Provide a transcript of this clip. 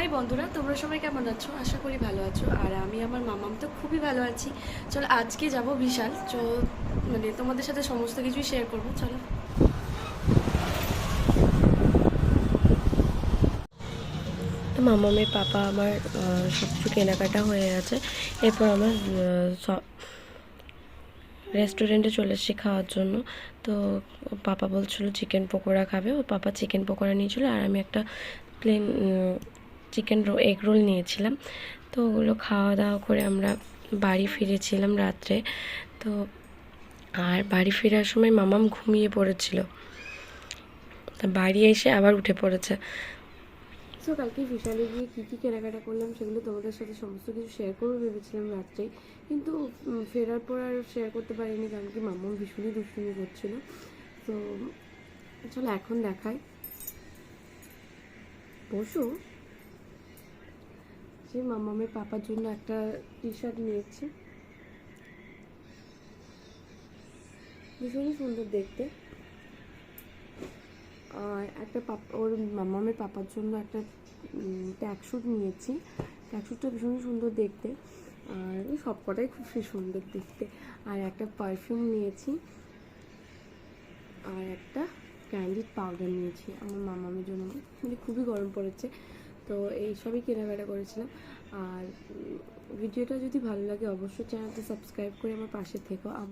High বন্ধুরা, তোমরা সবাই কেমন আছো? আশা করি ভালো আছো। আর আমি আমার মামাম তো খুবই ভালো আছি। চলো, আজকে যাব বিশাল। তো মানে তোমাদের সাথে সমস্ত কিছুই শেয়ার করব। চলো। মামামের পাপা আমার সব কিছু কেনাকাটা হয়ে গেছে। এরপর আমার রেস্টুরেন্টে চলে এসেছি খাওয়ার জন্য। তো পাপা বলছিল চিকেন পকোড়া খাবে। ও পাপা চিকেন পকোড়া নিয়েছিল। আর আমি একটা plain chicken roll, egg roll নিয়েছিলাম। তো ওগুলো খাওয়া দাওয়া করে আমরা বাড়ি ফিরেছিলাম রাত্রে। তো আর বাড়ি ফেরার সময় মামাম ঘুমিয়ে পড়েছিল। তা বাড়ি এসে আবার উঠে পড়েছে। সো কালকে বিশালে গিয়ে কী কী কেনাকাটা করলাম সেগুলো তোমাদের সাথে সমস্ত কিছু শেয়ার করব ভেবেছিলাম রাত্রেই কিন্তু ফেরার পর আর শেয়ার করতে পারিনি কারণ কি মাম্মা ভীষণই দুষ্টুমি করছিল। তো, চলো এখন দেখাই। বসু। যে মামামের পাপার জন্য একটা টি শার্ট নিয়েছি। ভীষণই সুন্দর দেখতে। আর একটা ওর মামামের পাপার জন্য একটা ট্যাকশুট নিয়েছি। ট্যাকশুটটা ভীষণ সুন্দর দেখতে। আর সব কটাই খুব সুন্দর দেখতে। আর একটা পারফিউম নিয়েছি। আর একটা ক্যান্ডিড পাউডার নিয়েছি। আমার মামামের জন্য। মানে খুবই গরম পড়েছে। তো এই সবই কেনাকাটা করেছিলাম। আর ভিডিওটা যদি ভালো লাগে, অবশ্যই চ্যানেলটা সাবস্ক্রাইব করে আমার পাশে থেকো।